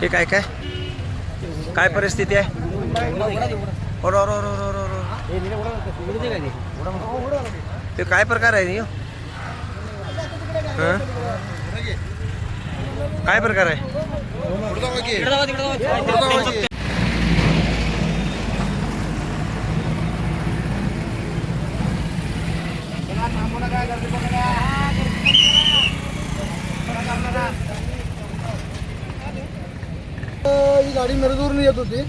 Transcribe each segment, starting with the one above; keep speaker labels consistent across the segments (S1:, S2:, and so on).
S1: हे काय काय काय परिस्थिती आहे ओर ओर ओर ओर ओर ओर. ते काय प्रकार आहे ह्यो? हं? काय प्रकार आहे
S2: गाडी मिरजूरून येत होती.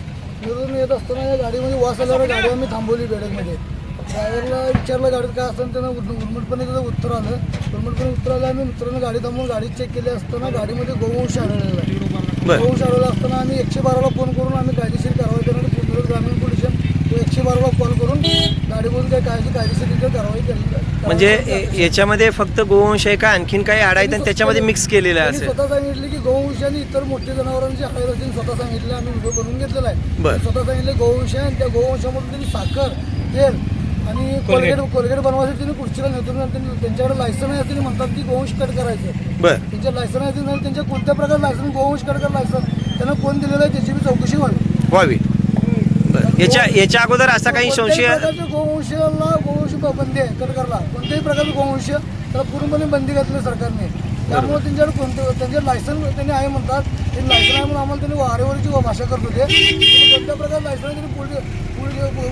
S2: मिरजूरून येत असताना या गाडीमध्ये वास आल्यावर गाडी आम्ही थांबवली बेडकमध्ये. ड्रायव्हरला विचारलं गाडीत काय असतं त्यांना उर्मटपणे त्याचं उत्तर आलं. उर्मटपणे उत्तर आलं आम्ही मित्रांनो गाडी थांबवून गाडी चेक केली असताना गाडीमध्ये गोवंश आढळलेला आहे गोवंश आढळला असताना आम्ही एकशे बाराला फोन करून आम्ही कायदेशीर कारवाई करणार. पुनरुत ग्रामीण पोलीस एकशे बाराला कॉल करून गाडीमधून काही कायदेशीर कायदेशीर कारवाई
S1: म्हणजे याच्यामध्ये फक्त गोवंश आहे का? आणखीन काही आडायत आणि त्याच्यामध्ये मिक्स केलेलं
S2: त्यांनी
S1: असेल.
S2: स्वतः सांगितले की गोवंश आणि इतर मोठे जनावरांची हायर असतील स्वतः सांगितले आम्ही व्हिडिओ बनवून घेतलेला आहे.
S1: बरं.
S2: स्वतः सांगितले गोवंश आहे आणि त्या गोवंशामधून त्यांनी साखर तेल आणि कोलगेट. कोलगेट बनवायचं त्यांनी खुर्चीला नेतून त्यांनी त्यांच्याकडे लायसन आहे त्यांनी म्हणतात की गोवंश कट करायचं.
S1: बर.
S2: त्यांच्या लायसन आहे त्यांच्या कोणत्या प्रकार लायसन गोवंश कट कर लायसन त्यांना कोण दिलेलं आहे त्याची बी चौकशी व्हावी.
S1: व्हावी. याच्या याच्या अगोदर असा काही संशय
S2: गोवंशाला गोवंश बंदी आहे. कट करला. कोणत्याही प्रकारचं गोवंश त्याला पूर्णपणे बंदी घातली सरकारने. त्यामुळे त्यांच्याकडे कोणतं त्यांचे लायसन त्यांनी आहे म्हणतात. ते लायसन आहे म्हणून आम्हाला त्यांनी वारेवरची भाषा करत होते. कोणत्या प्रकार लायसन त्यांनी पोलीस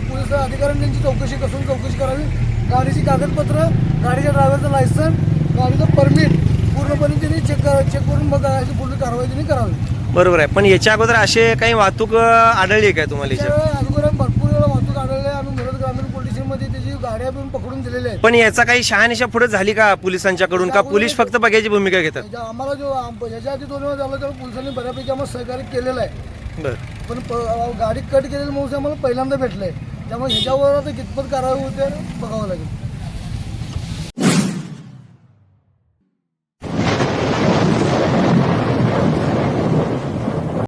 S2: पोलीस अधिकाऱ्यांनी त्यांची चौकशी कसून चौकशी करावी. गाडीची कागदपत्र गाडीच्या ड्रायव्हरचं लायसन गाडीचं परमिट पूर्णपणे त्यांनी चेक करा चेक करून अशी पूर्ण कारवाई त्यांनी करावी.
S1: बरोबर आहे. पण याच्या अगोदर असे काही वाहतूक आढळली आहे काय तुम्हाला
S2: त्यावेळी अगोदर भरपूर वेळा वाहतूक आढळले आम्ही मिरज ग्रामीण पोलीस स्टेशनमध्ये त्याची गाड्या पण पकडून दिलेल्या आहेत.
S1: पण याचा काही शहानिशा पुढे झाली का पोलिसांच्याकडून? का पोलीस फक्त बघायची भूमिका घेतात?
S2: त्याच्या- आम्हाला जो आम- ह्याच्या आधी दोन वेळा झालं तेव्हा पोलिसांनी बऱ्यापैकी आम्हाला सहकार्य केलेलं आहे.
S1: बर.
S2: पण प- गाडी कट केलेलं माणूस आम्हाला पहिल्यांदा भेटलंय. त्यामुळे ह्याच्यावर आता कितपत कारवाई होते बघावं लागेल.